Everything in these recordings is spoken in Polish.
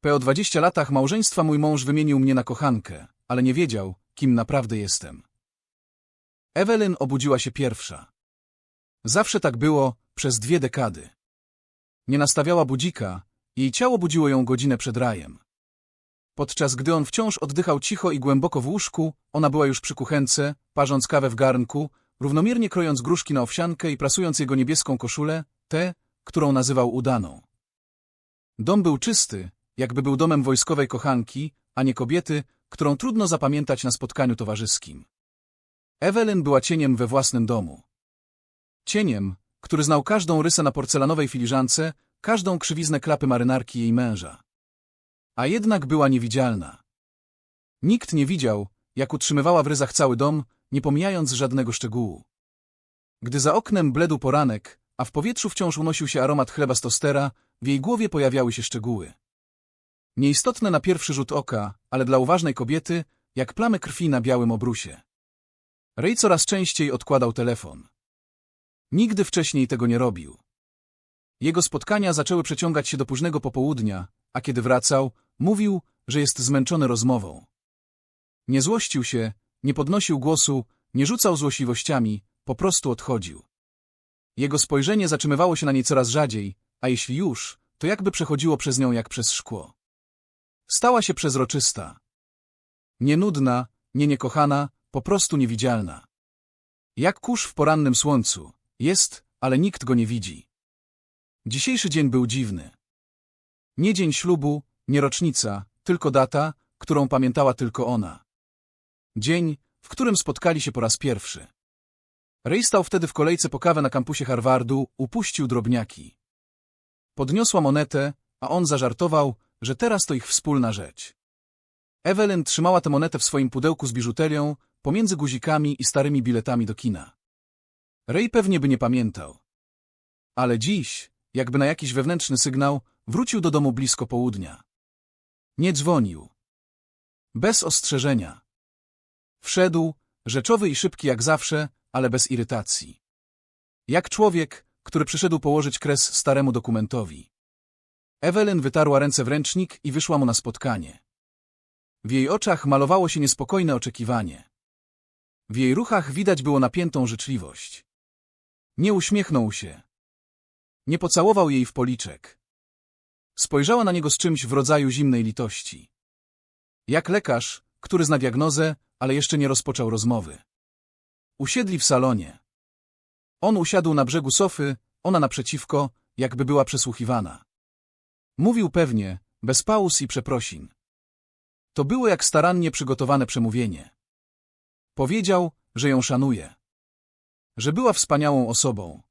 Po 20 latach małżeństwa mój mąż wymienił mnie na kochankę, ale nie wiedział, kim naprawdę jestem. Evelyn obudziła się pierwsza. Zawsze tak było przez dwie dekady. Nie nastawiała budzika, jej ciało budziło ją godzinę przed rajem. Podczas gdy on wciąż oddychał cicho i głęboko w łóżku, ona była już przy kuchence, parząc kawę w garnku, równomiernie krojąc gruszki na owsiankę i prasując jego niebieską koszulę, tę, którą nazywał udaną. Dom był czysty, jakby był domem wojskowej kochanki, a nie kobiety, którą trudno zapamiętać na spotkaniu towarzyskim. Evelyn była cieniem we własnym domu. Cieniem, który znał każdą rysę na porcelanowej filiżance, każdą krzywiznę klapy marynarki jej męża. A jednak była niewidzialna. Nikt nie widział, jak utrzymywała w ryzach cały dom, nie pomijając żadnego szczegółu. Gdy za oknem bledł poranek, a w powietrzu wciąż unosił się aromat chleba z tostera, w jej głowie pojawiały się szczegóły. Nieistotne na pierwszy rzut oka, ale dla uważnej kobiety, jak plamy krwi na białym obrusie. Ray coraz częściej odkładał telefon. Nigdy wcześniej tego nie robił. Jego spotkania zaczęły przeciągać się do późnego popołudnia, a kiedy wracał, mówił, że jest zmęczony rozmową. Nie złościł się, nie podnosił głosu, nie rzucał złośliwościami, po prostu odchodził. Jego spojrzenie zatrzymywało się na niej coraz rzadziej, a jeśli już, to jakby przechodziło przez nią jak przez szkło. Stała się przezroczysta. Nie nudna, nie niekochana, po prostu niewidzialna. Jak kurz w porannym słońcu. Jest, ale nikt go nie widzi. Dzisiejszy dzień był dziwny. Nie dzień ślubu, nie rocznica, tylko data, którą pamiętała tylko ona. Dzień, w którym spotkali się po raz pierwszy. Ray stał wtedy w kolejce po kawę na kampusie Harvardu, upuścił drobniaki. Podniosła monetę, a on zażartował, że teraz to ich wspólna rzecz. Evelyn trzymała tę monetę w swoim pudełku z biżuterią, pomiędzy guzikami i starymi biletami do kina. Ray pewnie by nie pamiętał. Ale dziś, jakby na jakiś wewnętrzny sygnał, wrócił do domu blisko południa. Nie dzwonił. Bez ostrzeżenia. Wszedł, rzeczowy i szybki jak zawsze, ale bez irytacji. Jak człowiek, który przyszedł położyć kres staremu dokumentowi. Evelyn wytarła ręce w ręcznik i wyszła mu na spotkanie. W jej oczach malowało się niespokojne oczekiwanie. W jej ruchach widać było napiętą życzliwość. Nie uśmiechnął się. Nie pocałował jej w policzek. Spojrzała na niego z czymś w rodzaju zimnej litości. Jak lekarz, który zna diagnozę, ale jeszcze nie rozpoczął rozmowy. Usiedli w salonie. On usiadł na brzegu sofy, ona naprzeciwko, jakby była przesłuchiwana. Mówił pewnie, bez pauz i przeprosin. To było jak starannie przygotowane przemówienie. Powiedział, że ją szanuje. Że była wspaniałą osobą.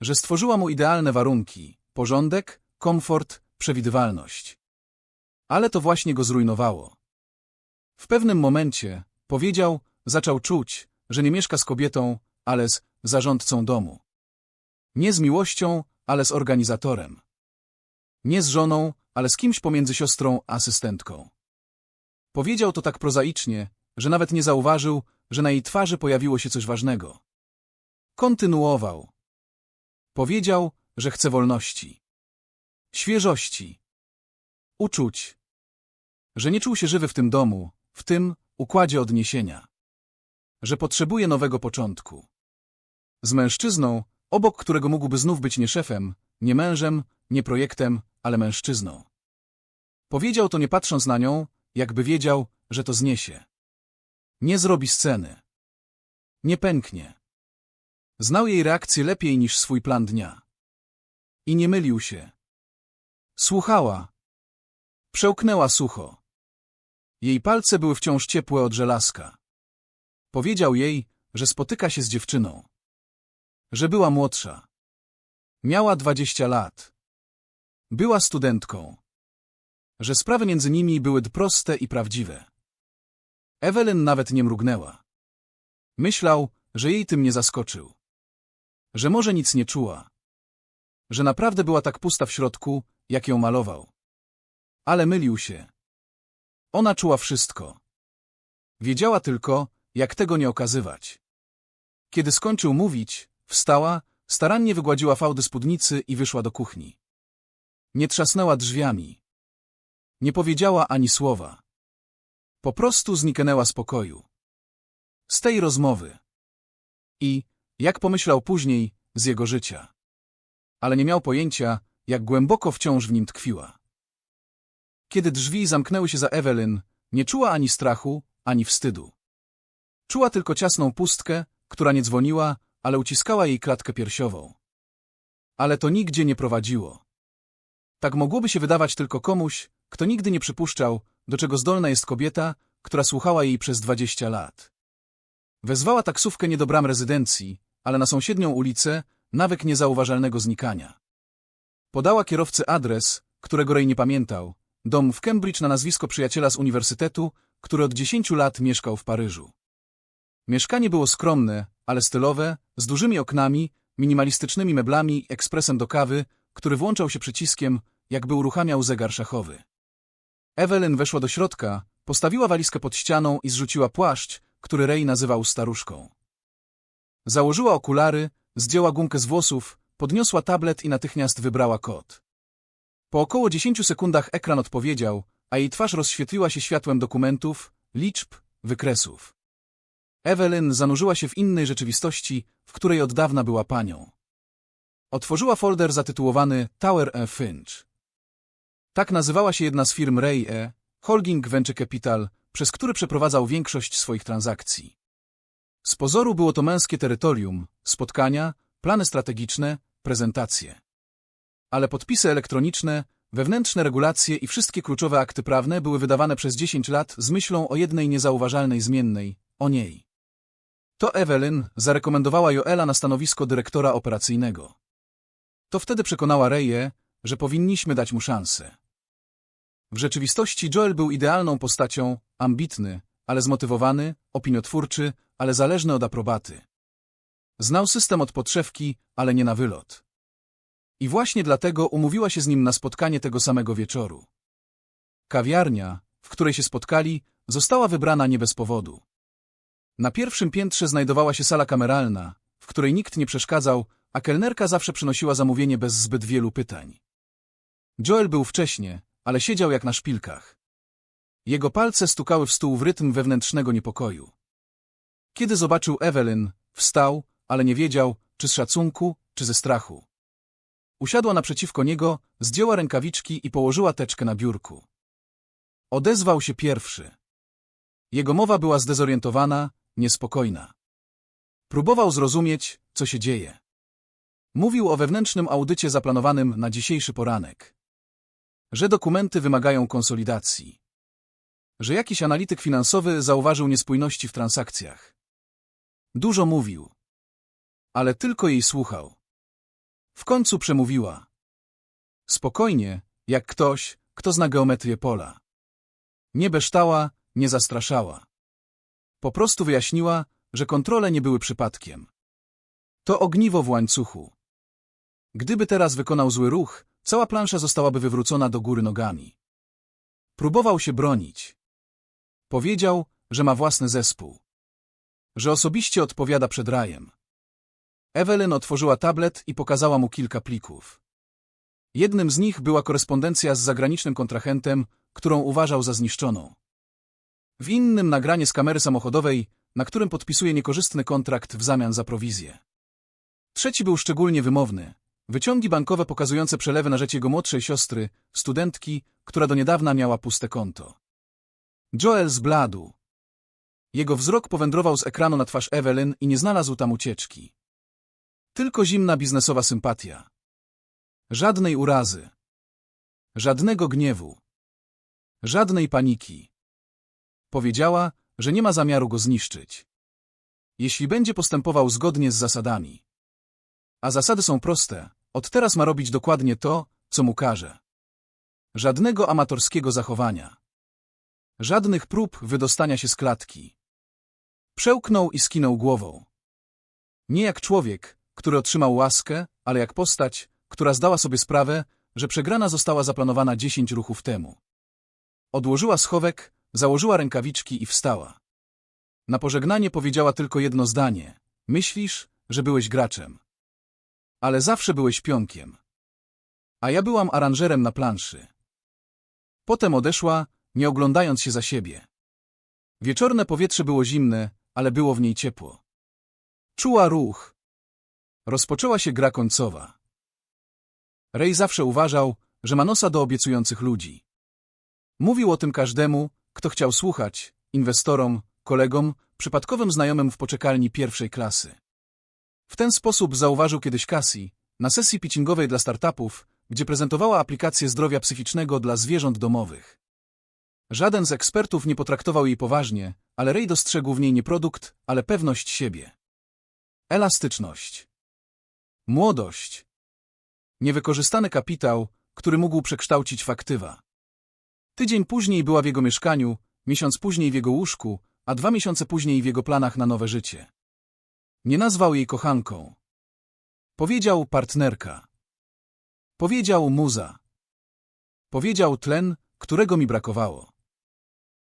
Że stworzyła mu idealne warunki, porządek, komfort, przewidywalność. Ale to właśnie go zrujnowało. W pewnym momencie, powiedział, zaczął czuć, że nie mieszka z kobietą, ale z zarządcą domu. Nie z miłością, ale z organizatorem. Nie z żoną, ale z kimś pomiędzy siostrą a asystentką. Powiedział to tak prozaicznie, że nawet nie zauważył, że na jej twarzy pojawiło się coś ważnego. Kontynuował. Powiedział, że chce wolności. Świeżości. Uczuć. Że nie czuł się żywy w tym domu, w tym układzie odniesienia. Że potrzebuje nowego początku. Z mężczyzną, obok którego mógłby znów być nie szefem, nie mężem, nie projektem, ale mężczyzną. Powiedział to nie patrząc na nią, jakby wiedział, że to zniesie. Nie zrobi sceny. Nie pęknie. Znał jej reakcję lepiej niż swój plan dnia. I nie mylił się. Słuchała. Przełknęła sucho. Jej palce były wciąż ciepłe od żelazka. Powiedział jej, że spotyka się z dziewczyną. Że była młodsza. Miała dwadzieścia lat. Była studentką. Że sprawy między nimi były proste i prawdziwe. Evelyn nawet nie mrugnęła. Myślał, że jej tym nie zaskoczył. Że może nic nie czuła. Że naprawdę była tak pusta w środku, jak ją malował. Ale mylił się. Ona czuła wszystko. Wiedziała tylko, jak tego nie okazywać. Kiedy skończył mówić, wstała, starannie wygładziła fałdy spódnicy i wyszła do kuchni. Nie trzasnęła drzwiami. Nie powiedziała ani słowa. Po prostu zniknęła z pokoju. Z tej rozmowy. I, jak pomyślał później, z jego życia. Ale nie miał pojęcia, jak głęboko wciąż w nim tkwiła. Kiedy drzwi zamknęły się za Evelyn, nie czuła ani strachu, ani wstydu. Czuła tylko ciasną pustkę, która nie dzwoniła, ale uciskała jej klatkę piersiową. Ale to nigdzie nie prowadziło. Tak mogłoby się wydawać tylko komuś, kto nigdy nie przypuszczał, do czego zdolna jest kobieta, która słuchała jej przez dwadzieścia lat. Wezwała taksówkę nie do bram rezydencji, ale na sąsiednią ulicę, nawyk niezauważalnego znikania. Podała kierowcy adres, którego Ray nie pamiętał, dom w Cambridge na nazwisko przyjaciela z uniwersytetu, który od dziesięciu lat mieszkał w Paryżu. Mieszkanie było skromne, ale stylowe, z dużymi oknami, minimalistycznymi meblami ekspresem do kawy, który włączał się przyciskiem, jakby uruchamiał zegar szachowy. Evelyn weszła do środka, postawiła walizkę pod ścianą i zrzuciła płaszcz, który Ray nazywał staruszką. Założyła okulary, zdjęła gumkę z włosów, podniosła tablet i natychmiast wybrała kod. Po około dziesięciu sekundach ekran odpowiedział, a jej twarz rozświetliła się światłem dokumentów, liczb, wykresów. Evelyn zanurzyła się w innej rzeczywistości, w której od dawna była panią. Otworzyła folder zatytułowany Tower E. Finch. Tak nazywała się jedna z firm Ray E. Holding Venture Capital, przez który przeprowadzał większość swoich transakcji. Z pozoru było to męskie terytorium, spotkania, plany strategiczne, prezentacje. Ale podpisy elektroniczne, wewnętrzne regulacje i wszystkie kluczowe akty prawne były wydawane przez 10 lat z myślą o jednej niezauważalnej zmiennej, o niej. To Evelyn zarekomendowała Joela na stanowisko dyrektora operacyjnego. To wtedy przekonała Reje, że powinniśmy dać mu szansę. W rzeczywistości Joel był idealną postacią, ambitny, ale zmotywowany, opiniotwórczy, ale zależny od aprobaty. Znał system od podszewki, ale nie na wylot. I właśnie dlatego umówiła się z nim na spotkanie tego samego wieczoru. Kawiarnia, w której się spotkali, została wybrana nie bez powodu. Na pierwszym piętrze znajdowała się sala kameralna, w której nikt nie przeszkadzał, a kelnerka zawsze przynosiła zamówienie bez zbyt wielu pytań. Joel był wcześnie, ale siedział jak na szpilkach. Jego palce stukały w stół w rytm wewnętrznego niepokoju. Kiedy zobaczył Evelyn, wstał, ale nie wiedział, czy z szacunku, czy ze strachu. Usiadła naprzeciwko niego, zdjęła rękawiczki i położyła teczkę na biurku. Odezwał się pierwszy. Jego mowa była zdezorientowana, niespokojna. Próbował zrozumieć, co się dzieje. Mówił o wewnętrznym audycie zaplanowanym na dzisiejszy poranek. Że dokumenty wymagają konsolidacji. Że jakiś analityk finansowy zauważył niespójności w transakcjach. Dużo mówił. Ale tylko jej słuchał. W końcu przemówiła. Spokojnie, jak ktoś, kto zna geometrię pola. Nie beształa, nie zastraszała. Po prostu wyjaśniła, że kontrole nie były przypadkiem. To ogniwo w łańcuchu. Gdyby teraz wykonał zły ruch, cała plansza zostałaby wywrócona do góry nogami. Próbował się bronić. Powiedział, że ma własny zespół. Że osobiście odpowiada przed rajem. Evelyn otworzyła tablet i pokazała mu kilka plików. Jednym z nich była korespondencja z zagranicznym kontrahentem, którą uważał za zniszczoną. W innym nagranie z kamery samochodowej, na którym podpisuje niekorzystny kontrakt w zamian za prowizję. Trzeci był szczególnie wymowny. Wyciągi bankowe pokazujące przelewy na rzecz jego młodszej siostry, studentki, która do niedawna miała puste konto. Joel zbladł. Jego wzrok powędrował z ekranu na twarz Evelyn i nie znalazł tam ucieczki. Tylko zimna biznesowa sympatia. Żadnej urazy. Żadnego gniewu. Żadnej paniki. Powiedziała, że nie ma zamiaru go zniszczyć. Jeśli będzie postępował zgodnie z zasadami. A zasady są proste. Od teraz ma robić dokładnie to, co mu każe. Żadnego amatorskiego zachowania. Żadnych prób wydostania się z klatki. Przełknął i skinął głową. Nie jak człowiek, który otrzymał łaskę, ale jak postać, która zdała sobie sprawę, że przegrana została zaplanowana dziesięć ruchów temu. Odłożyła schowek, założyła rękawiczki i wstała. Na pożegnanie powiedziała tylko jedno zdanie. Myślisz, że byłeś graczem. Ale zawsze byłeś pionkiem. A ja byłam aranżerem na planszy. Potem odeszła, nie oglądając się za siebie. Wieczorne powietrze było zimne, ale było w niej ciepło. Czuła ruch. Rozpoczęła się gra końcowa. Ray zawsze uważał, że ma nosa do obiecujących ludzi. Mówił o tym każdemu, kto chciał słuchać, inwestorom, kolegom, przypadkowym znajomym w poczekalni pierwszej klasy. W ten sposób zauważył kiedyś Cassie, na sesji pitchingowej dla startupów, gdzie prezentowała aplikację zdrowia psychicznego dla zwierząt domowych. Żaden z ekspertów nie potraktował jej poważnie, ale Ray dostrzegł w niej nie produkt, ale pewność siebie. Elastyczność. Młodość. Niewykorzystany kapitał, który mógł przekształcić w aktywa. Tydzień później była w jego mieszkaniu, miesiąc później w jego łóżku, a dwa miesiące później w jego planach na nowe życie. Nie nazwał jej kochanką. Powiedział partnerka. Powiedział muza. Powiedział tlen, którego mi brakowało.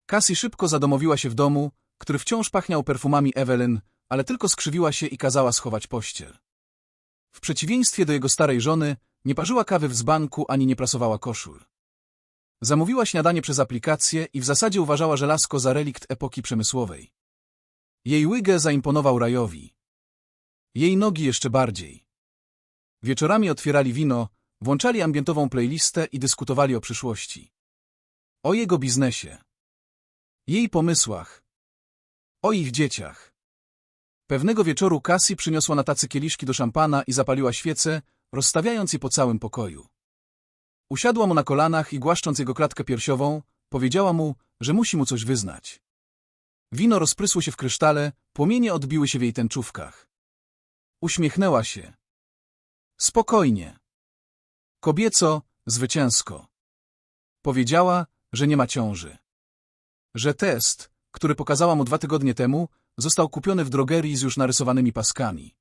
Cassie szybko zadomowiła się w domu, który wciąż pachniał perfumami Evelyn, ale tylko skrzywiła się i kazała schować pościel. W przeciwieństwie do jego starej żony, nie parzyła kawy w dzbanku ani nie prasowała koszul. Zamówiła śniadanie przez aplikację i w zasadzie uważała żelazko za relikt epoki przemysłowej. Jej łygę zaimponował Rajowi. Jej nogi jeszcze bardziej. Wieczorami otwierali wino, włączali ambientową playlistę i dyskutowali o przyszłości. O jego biznesie. Jej pomysłach. O ich dzieciach. Pewnego wieczoru Cassie przyniosła na tacy kieliszki do szampana i zapaliła świecę, rozstawiając je po całym pokoju. Usiadła mu na kolanach i głaszcząc jego klatkę piersiową, powiedziała mu, że musi mu coś wyznać. Wino rozprysło się w krysztale, płomienie odbiły się w jej tęczówkach. Uśmiechnęła się. Spokojnie. Kobieco, zwycięsko. Powiedziała, że nie ma ciąży. Że test, który pokazała mu dwa tygodnie temu, został kupiony w drogerii z już narysowanymi paskami.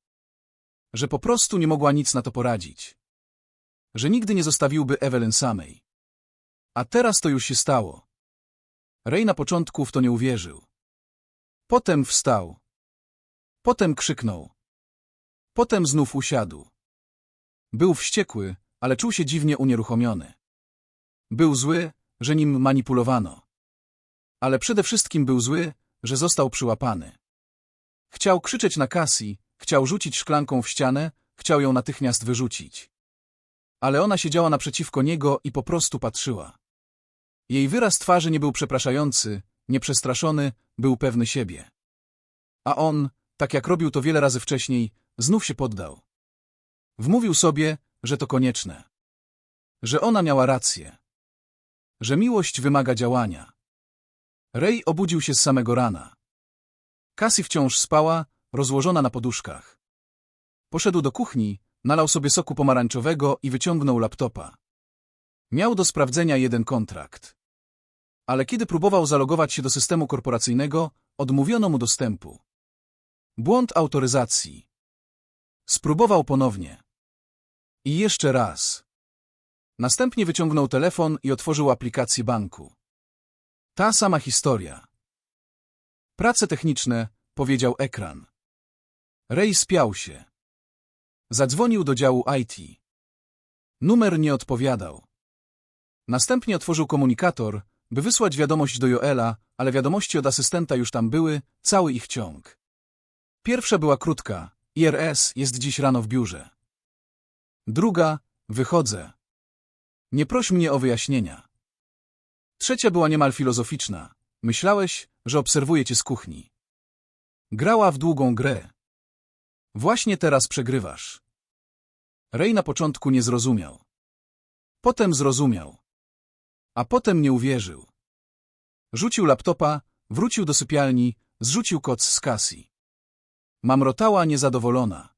Że po prostu nie mogła nic na to poradzić. Że nigdy nie zostawiłby Evelyn samej. A teraz to już się stało. Ray na początku w to nie uwierzył. Potem wstał. Potem krzyknął. Potem znów usiadł. Był wściekły, ale czuł się dziwnie unieruchomiony. Był zły, że nim manipulowano. Ale przede wszystkim był zły, że został przyłapany. Chciał krzyczeć na Cassie, chciał rzucić szklanką w ścianę, chciał ją natychmiast wyrzucić. Ale ona siedziała naprzeciwko niego i po prostu patrzyła. Jej wyraz twarzy nie był przepraszający, nieprzestraszony, był pewny siebie. A on, tak jak robił to wiele razy wcześniej, znów się poddał. Wmówił sobie, że to konieczne. Że ona miała rację. Że miłość wymaga działania. Ray obudził się z samego rana. Cassie wciąż spała, rozłożona na poduszkach. Poszedł do kuchni, nalał sobie soku pomarańczowego i wyciągnął laptopa. Miał do sprawdzenia jeden kontrakt. Ale kiedy próbował zalogować się do systemu korporacyjnego, odmówiono mu dostępu. Błąd autoryzacji. Spróbował ponownie. I jeszcze raz. Następnie wyciągnął telefon i otworzył aplikację banku. Ta sama historia. Prace techniczne, powiedział ekran. Ray spiał się. Zadzwonił do działu IT. Numer nie odpowiadał. Następnie otworzył komunikator, by wysłać wiadomość do Joela, ale wiadomości od asystenta już tam były, cały ich ciąg. Pierwsza była krótka. IRS jest dziś rano w biurze. Druga, wychodzę. Nie proś mnie o wyjaśnienia. Trzecia była niemal filozoficzna. Myślałeś, że obserwuję cię z kuchni. Grała w długą grę. Właśnie teraz przegrywasz. Ray na początku nie zrozumiał. Potem zrozumiał. A potem nie uwierzył. Rzucił laptopa, wrócił do sypialni, zrzucił koc z Cassie. Mamrotała niezadowolona.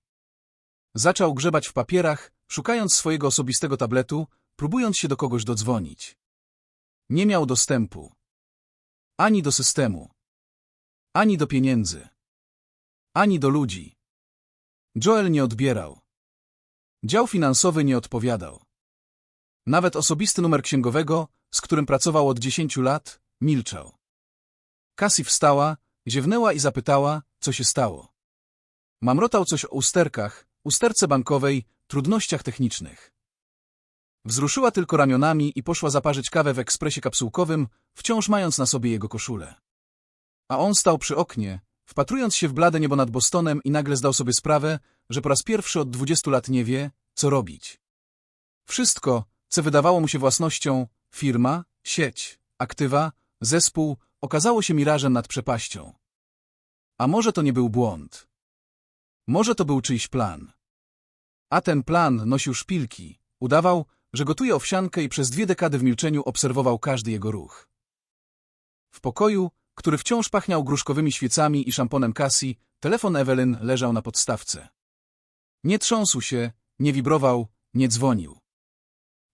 Zaczął grzebać w papierach, szukając swojego osobistego tabletu, próbując się do kogoś dodzwonić. Nie miał dostępu. Ani do systemu. Ani do pieniędzy. Ani do ludzi. Joel nie odbierał. Dział finansowy nie odpowiadał. Nawet osobisty numer księgowego, z którym pracował od dziesięciu lat, milczał. Cassie wstała, ziewnęła i zapytała, co się stało. Mamrotał coś o usterkach, usterce bankowej, trudnościach technicznych. Wzruszyła tylko ramionami i poszła zaparzyć kawę w ekspresie kapsułkowym, wciąż mając na sobie jego koszulę. A on stał przy oknie, wpatrując się w blade niebo nad Bostonem i nagle zdał sobie sprawę, że po raz pierwszy od dwudziestu lat nie wie, co robić. Wszystko, co wydawało mu się własnością, firma, sieć, aktywa, zespół, okazało się mirażem nad przepaścią. A może to nie był błąd? Może to był czyjś plan? A ten plan nosił szpilki, udawał, że gotuje owsiankę i przez dwie dekady w milczeniu obserwował każdy jego ruch. W pokoju, który wciąż pachniał gruszkowymi świecami i szamponem Cassie, telefon Evelyn leżał na podstawce. Nie trząsł się, nie wibrował, nie dzwonił.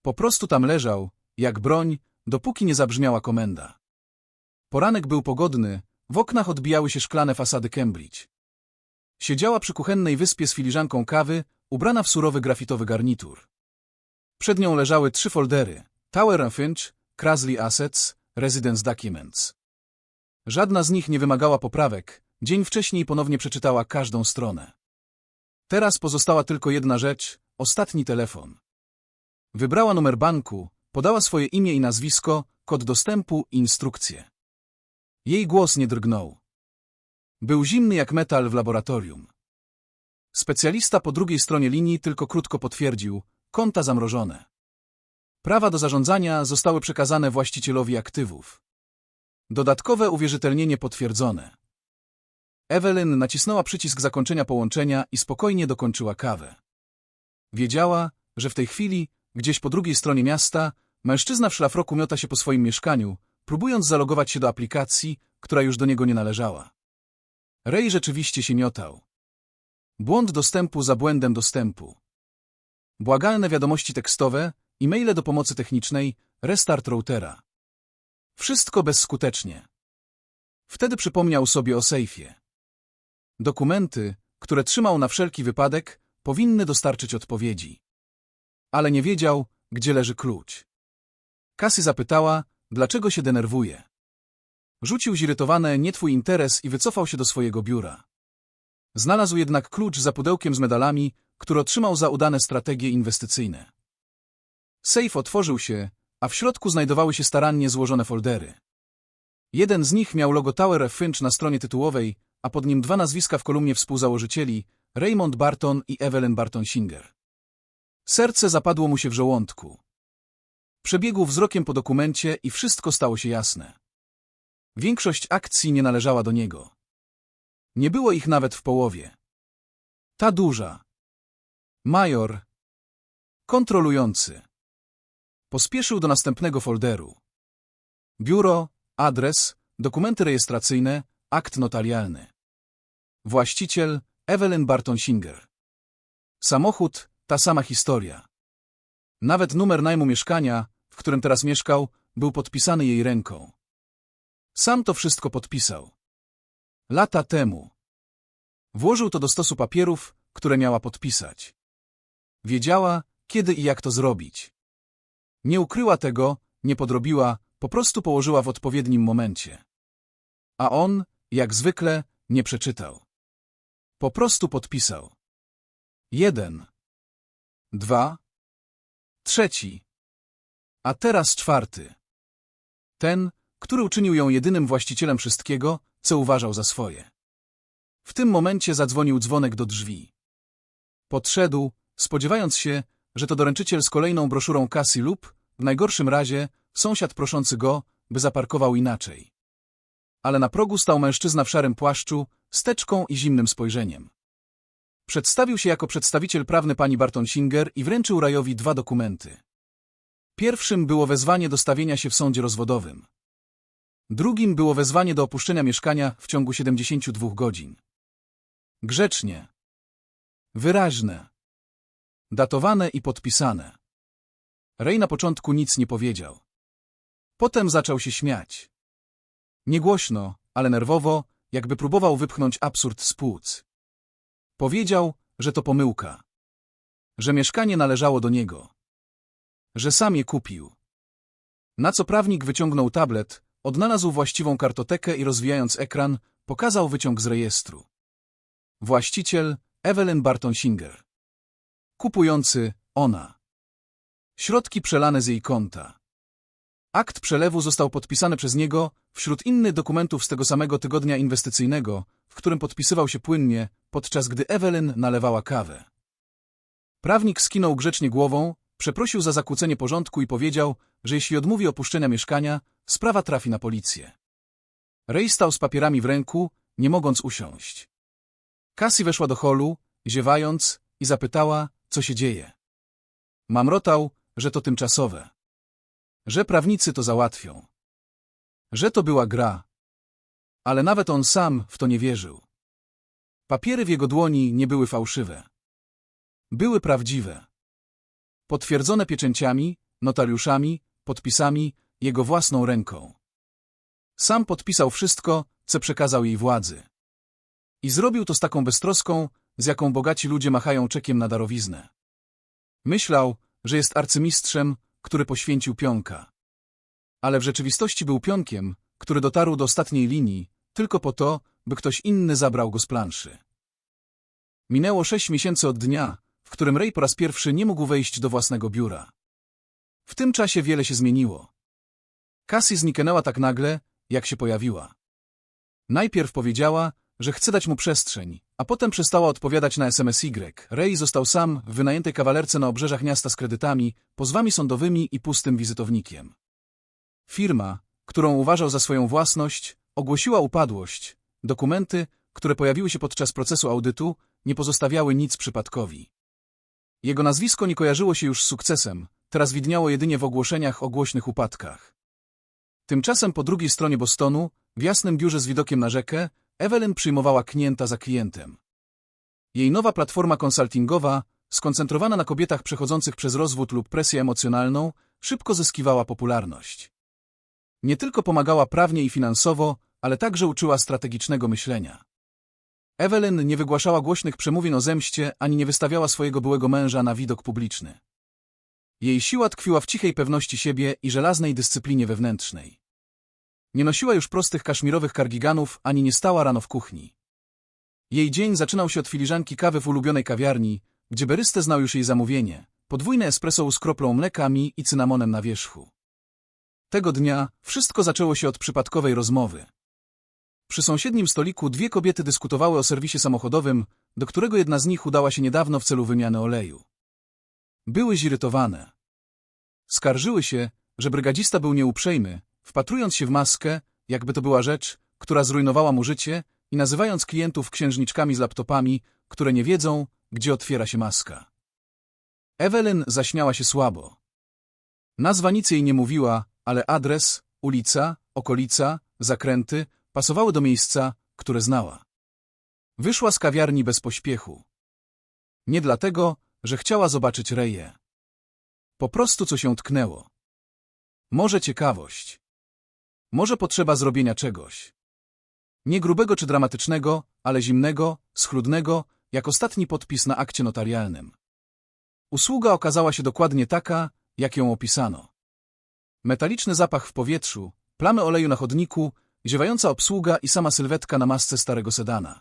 Po prostu tam leżał, jak broń, dopóki nie zabrzmiała komenda. Poranek był pogodny, w oknach odbijały się szklane fasady Cambridge. Siedziała przy kuchennej wyspie z filiżanką kawy, ubrana w surowy grafitowy garnitur. Przed nią leżały trzy foldery – Tower Finch, Krasley Assets, Residence Documents. Żadna z nich nie wymagała poprawek, dzień wcześniej ponownie przeczytała każdą stronę. Teraz pozostała tylko jedna rzecz – ostatni telefon. Wybrała numer banku, podała swoje imię i nazwisko, kod dostępu i instrukcje. Jej głos nie drgnął. Był zimny jak metal w laboratorium. Specjalista po drugiej stronie linii tylko krótko potwierdził – konta zamrożone. Prawa do zarządzania zostały przekazane właścicielowi aktywów. Dodatkowe uwierzytelnienie potwierdzone. Evelyn nacisnęła przycisk zakończenia połączenia i spokojnie dokończyła kawę. Wiedziała, że w tej chwili, gdzieś po drugiej stronie miasta, mężczyzna w szlafroku miota się po swoim mieszkaniu, próbując zalogować się do aplikacji, która już do niego nie należała. Ray rzeczywiście się miotał. Błąd dostępu za błędem dostępu. Błagalne wiadomości tekstowe, e-maile do pomocy technicznej, restart routera. Wszystko bezskutecznie. Wtedy przypomniał sobie o sejfie. Dokumenty, które trzymał na wszelki wypadek, powinny dostarczyć odpowiedzi. Ale nie wiedział, gdzie leży klucz. Kasy zapytała, dlaczego się denerwuje. Rzucił zirytowane nie twój interes i wycofał się do swojego biura. Znalazł jednak klucz za pudełkiem z medalami, który otrzymał za udane strategie inwestycyjne. Sejf otworzył się, a w środku znajdowały się starannie złożone foldery. Jeden z nich miał logo Tower Finch na stronie tytułowej, a pod nim dwa nazwiska w kolumnie współzałożycieli Raymond Barton i Evelyn Barton-Singer. Serce zapadło mu się w żołądku. Przebiegł wzrokiem po dokumencie i wszystko stało się jasne. Większość akcji nie należała do niego. Nie było ich nawet w połowie. Ta duża. Major. Kontrolujący. Pospieszył do następnego folderu. Biuro, adres, dokumenty rejestracyjne, akt notarialny. Właściciel Evelyn Barton-Singer. Samochód, ta sama historia. Nawet numer najmu mieszkania, w którym teraz mieszkał, był podpisany jej ręką. Sam to wszystko podpisał. Lata temu. Włożył to do stosu papierów, które miała podpisać. Wiedziała, kiedy i jak to zrobić. Nie ukryła tego, nie podrobiła, po prostu położyła w odpowiednim momencie. A on, jak zwykle, nie przeczytał. Po prostu podpisał. Jeden. Dwa. Trzeci. A teraz czwarty. Ten, który uczynił ją jedynym właścicielem wszystkiego, co uważał za swoje. W tym momencie zadzwonił dzwonek do drzwi. Podszedł, spodziewając się, że to doręczyciel z kolejną broszurą kasy lub, w najgorszym razie, sąsiad proszący go, by zaparkował inaczej. Ale na progu stał mężczyzna w szarym płaszczu, steczką i zimnym spojrzeniem. Przedstawił się jako przedstawiciel prawny pani Barton Singer i wręczył Rajowi dwa dokumenty. Pierwszym było wezwanie do stawienia się w sądzie rozwodowym. Drugim było wezwanie do opuszczenia mieszkania w ciągu 72 godzin. Grzecznie. Wyraźne. Datowane i podpisane. Rej na początku nic nie powiedział. Potem zaczął się śmiać. Niegłośno, ale nerwowo, jakby próbował wypchnąć absurd z płuc. Powiedział, że to pomyłka. Że mieszkanie należało do niego. Że sam je kupił. Na co prawnik wyciągnął tablet, odnalazł właściwą kartotekę i rozwijając ekran, pokazał wyciąg z rejestru. Właściciel Evelyn Barton-Singer. Kupujący ona. Środki przelane z jej konta. Akt przelewu został podpisany przez niego wśród innych dokumentów z tego samego tygodnia inwestycyjnego, w którym podpisywał się płynnie, podczas gdy Evelyn nalewała kawę. Prawnik skinął grzecznie głową, przeprosił za zakłócenie porządku i powiedział, że jeśli odmówi opuszczenia mieszkania, sprawa trafi na policję. Ray stał z papierami w ręku, nie mogąc usiąść. Cassie weszła do holu, ziewając, i zapytała, co się dzieje. Mamrotał, że to tymczasowe. Że prawnicy to załatwią. Że to była gra. Ale nawet on sam w to nie wierzył. Papiery w jego dłoni nie były fałszywe. Były prawdziwe. Potwierdzone pieczęciami, notariuszami, podpisami, jego własną ręką. Sam podpisał wszystko, co przekazał jej władzy. I zrobił to z taką beztroską, z jaką bogaci ludzie machają czekiem na darowiznę. Myślał, że jest arcymistrzem, który poświęcił pionka. Ale w rzeczywistości był pionkiem, który dotarł do ostatniej linii, tylko po to, by ktoś inny zabrał go z planszy. Minęło sześć miesięcy od dnia, którym Ray po raz pierwszy nie mógł wejść do własnego biura. W tym czasie wiele się zmieniło. Cassie zniknęła tak nagle, jak się pojawiła. Najpierw powiedziała, że chce dać mu przestrzeń, a potem przestała odpowiadać na SMS Y. Ray został sam w wynajętej kawalerce na obrzeżach miasta z kredytami, pozwami sądowymi i pustym wizytownikiem. Firma, którą uważał za swoją własność, ogłosiła upadłość. Dokumenty, które pojawiły się podczas procesu audytu, nie pozostawiały nic przypadkowi. Jego nazwisko nie kojarzyło się już z sukcesem, teraz widniało jedynie w ogłoszeniach o głośnych upadkach. Tymczasem po drugiej stronie Bostonu, w jasnym biurze z widokiem na rzekę, Evelyn przyjmowała klienta za klientem. Jej nowa platforma konsultingowa, skoncentrowana na kobietach przechodzących przez rozwód lub presję emocjonalną, szybko zyskiwała popularność. Nie tylko pomagała prawnie i finansowo, ale także uczyła strategicznego myślenia. Evelyn nie wygłaszała głośnych przemówień o zemście, ani nie wystawiała swojego byłego męża na widok publiczny. Jej siła tkwiła w cichej pewności siebie i żelaznej dyscyplinie wewnętrznej. Nie nosiła już prostych kaszmirowych kardiganów, ani nie stała rano w kuchni. Jej dzień zaczynał się od filiżanki kawy w ulubionej kawiarni, gdzie berystę znał już jej zamówienie, podwójne espresso z kroplą mlekami i cynamonem na wierzchu. Tego dnia wszystko zaczęło się od przypadkowej rozmowy. Przy sąsiednim stoliku dwie kobiety dyskutowały o serwisie samochodowym, do którego jedna z nich udała się niedawno w celu wymiany oleju. Były zirytowane. Skarżyły się, że brygadzista był nieuprzejmy, wpatrując się w maskę, jakby to była rzecz, która zrujnowała mu życie i nazywając klientów księżniczkami z laptopami, które nie wiedzą, gdzie otwiera się maska. Evelyn zaśmiała się słabo. Nazwa nic jej nie mówiła, ale adres, ulica, okolica, zakręty pasowały do miejsca, które znała. Wyszła z kawiarni bez pośpiechu. Nie dlatego, że chciała zobaczyć Reję. Po prostu co się tknęło. Może ciekawość. Może potrzeba zrobienia czegoś. Nie grubego czy dramatycznego, ale zimnego, schludnego, jak ostatni podpis na akcie notarialnym. Usługa okazała się dokładnie taka, jak ją opisano. Metaliczny zapach w powietrzu, plamy oleju na chodniku, ziewająca obsługa i sama sylwetka na masce starego sedana.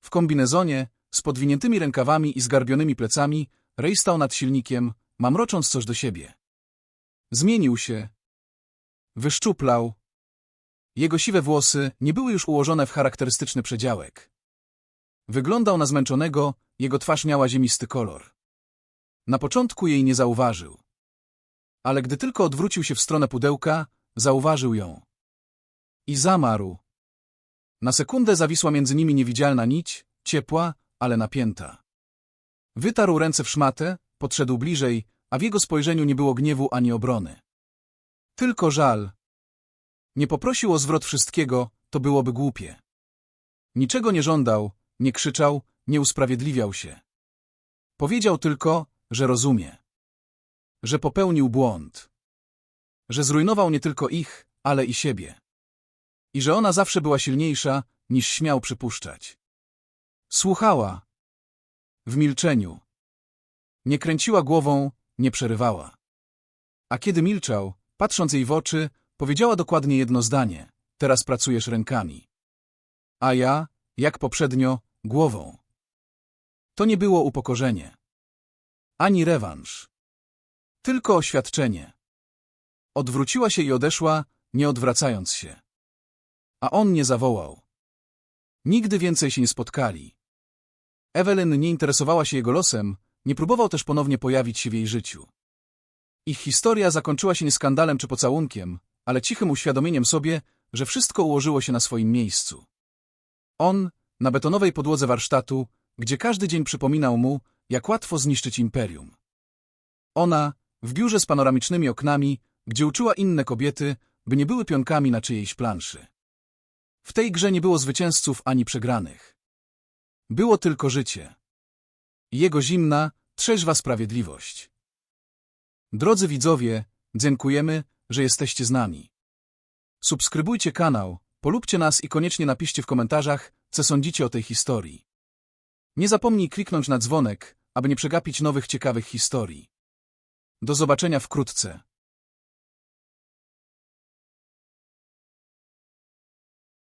W kombinezonie, z podwiniętymi rękawami i zgarbionymi plecami, Ray stał nad silnikiem, mamrocząc coś do siebie. Zmienił się. Wyszczuplał. Jego siwe włosy nie były już ułożone w charakterystyczny przedziałek. Wyglądał na zmęczonego, jego twarz miała ziemisty kolor. Na początku jej nie zauważył. Ale gdy tylko odwrócił się w stronę pudełka, zauważył ją. I zamarł. Na sekundę zawisła między nimi niewidzialna nić, ciepła, ale napięta. Wytarł ręce w szmatę, podszedł bliżej, a w jego spojrzeniu nie było gniewu ani obrony. Tylko żal. Nie poprosił o zwrot wszystkiego, to byłoby głupie. Niczego nie żądał, nie krzyczał, nie usprawiedliwiał się. Powiedział tylko, że rozumie. Że popełnił błąd. Że zrujnował nie tylko ich, ale i siebie. I że ona zawsze była silniejsza, niż śmiał przypuszczać. Słuchała. W milczeniu. Nie kręciła głową, nie przerywała. A kiedy milczał, patrząc jej w oczy, powiedziała dokładnie jedno zdanie. Teraz pracujesz rękami. A ja, jak poprzednio, głową. To nie było upokorzenie. Ani rewanż. Tylko oświadczenie. Odwróciła się i odeszła, nie odwracając się. A on nie zawołał. Nigdy więcej się nie spotkali. Evelyn nie interesowała się jego losem, nie próbował też ponownie pojawić się w jej życiu. Ich historia zakończyła się nie skandalem czy pocałunkiem, ale cichym uświadomieniem sobie, że wszystko ułożyło się na swoim miejscu. On, na betonowej podłodze warsztatu, gdzie każdy dzień przypominał mu, jak łatwo zniszczyć imperium. Ona, w biurze z panoramicznymi oknami, gdzie uczyła inne kobiety, by nie były pionkami na czyjejś planszy. W tej grze nie było zwycięzców ani przegranych. Było tylko życie. Jego zimna, trzeźwa sprawiedliwość. Drodzy widzowie, dziękujemy, że jesteście z nami. Subskrybujcie kanał, polubcie nas i koniecznie napiszcie w komentarzach, co sądzicie o tej historii. Nie zapomnij kliknąć na dzwonek, aby nie przegapić nowych ciekawych historii. Do zobaczenia wkrótce.